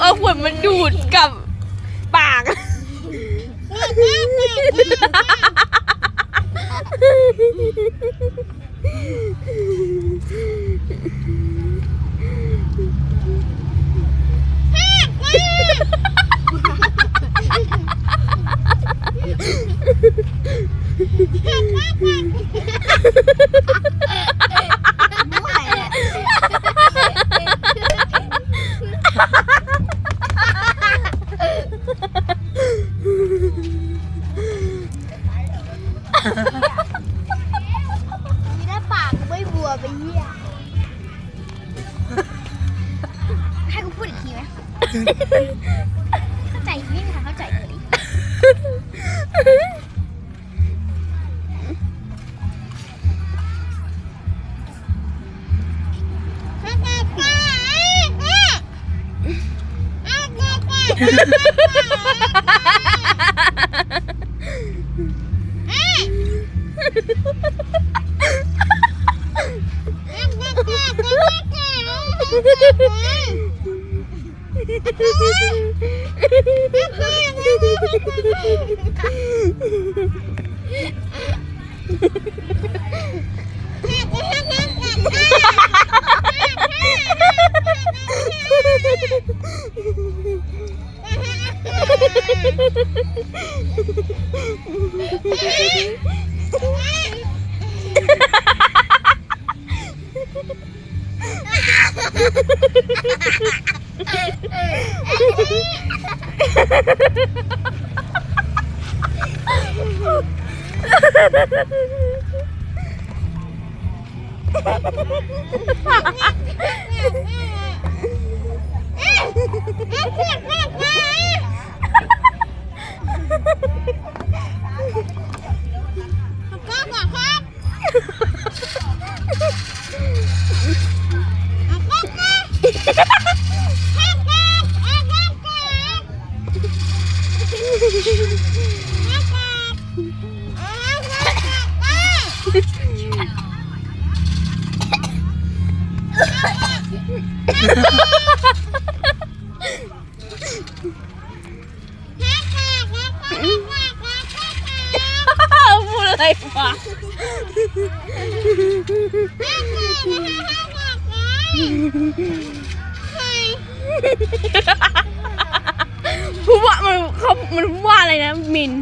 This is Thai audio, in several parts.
เอาขวดมันดูดกับปาก มีหน้าปากไม่บัวไปเหี้ยให้กูพูดอีกทีไหมเข้าใจไม่มีใครเข้าใจเลย Hehehehe Ha ha ha ha! พูดอะไรวะพูดว่ามันเขามันว่าอะไรนะมิน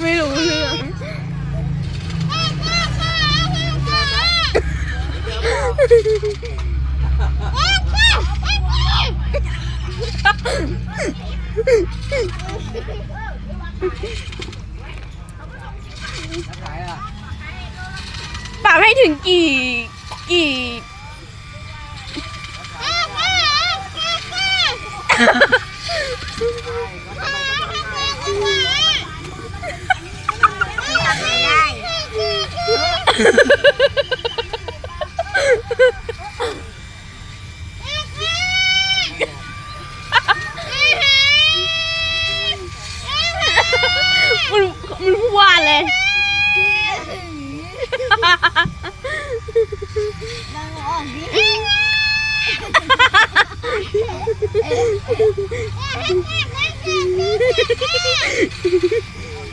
ไม่รู้เรื่อง ปรับให้ถึงกี่กี่ มันมันพูดว่าอะไรเชียร์มันมีเชียร์มันพูดว่าอะไ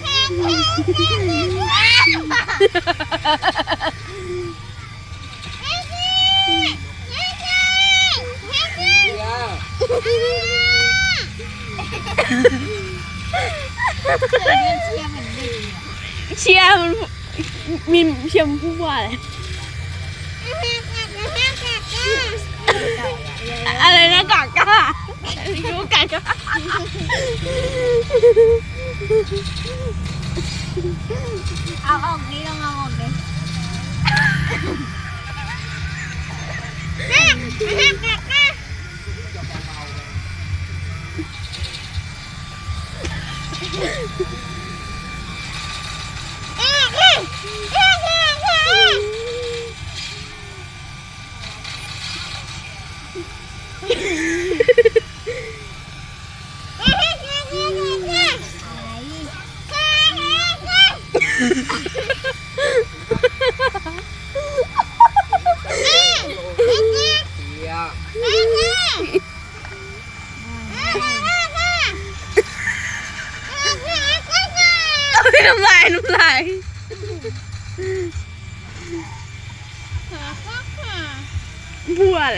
รอะไรนะกากายูกากา เอาออกดิลองเอาออกเลยเอ๊ะเอ๊ะเอ๊ะ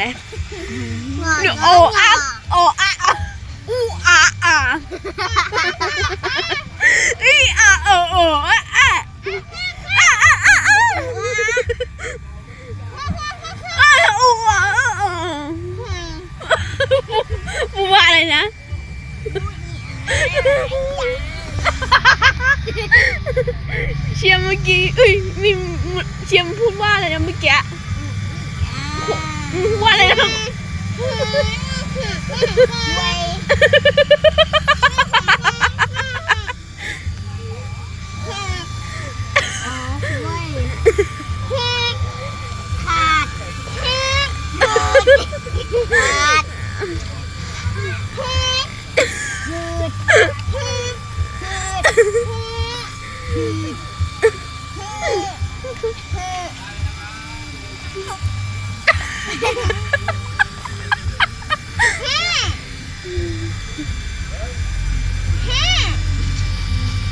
อะไรเดี๋ยวโออะโออะอะอูอะอะอีอะโอโออะอะอะอะอะอะอะอูอะอะบัวอะไรนะเชียร์เมื่อกี้เอ้ยมีเชียร์พูดว่าอะไรนะเมื่อกี้พูด ว่าอะไรนะ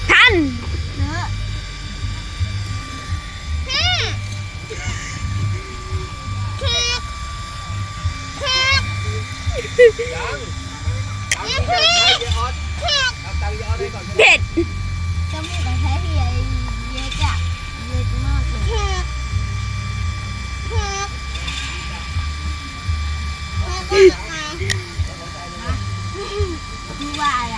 ทันยังยังไม่ได้ให้เยออสเอาตังค์เยออสให้ก่อน เผ็ด จมูกแต่แท้ที่ใหญ่เยอะจ้ะเยอะมากเลย คือว่าอะไร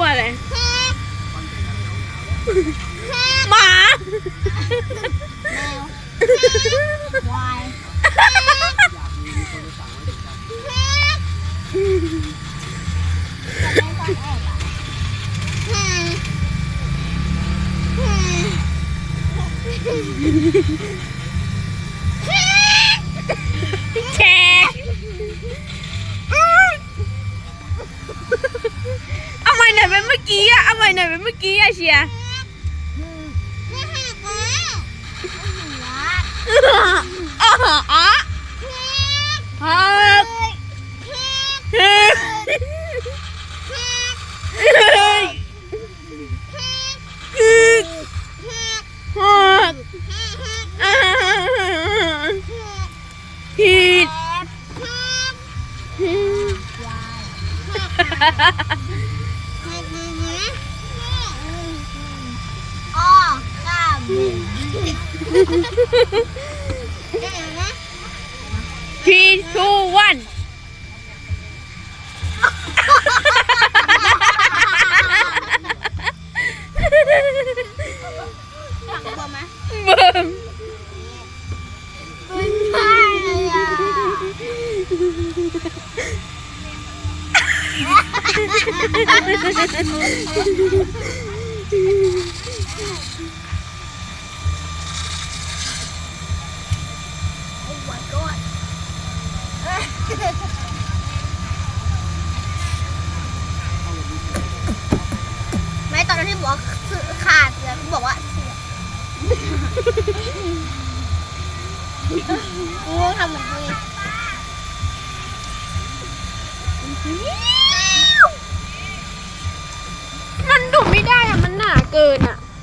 ขวดอะไรหมาแมวควาย เป็นเมื่อกี้อะเชียร์อ๋ออ๋อฮักเฮ้ยเฮ้ยฮักผิด อ๋อกล้าบุ three two one เบิ่ม ไม่ใช่เลยอะ โอ้ my god ไม่ตอนนั้นที่บอกว่าขาดแล้วบอกว่าเสียกูทำเหมือนกูอีกมันดูไม่ได้อะมันหนาเกินอะ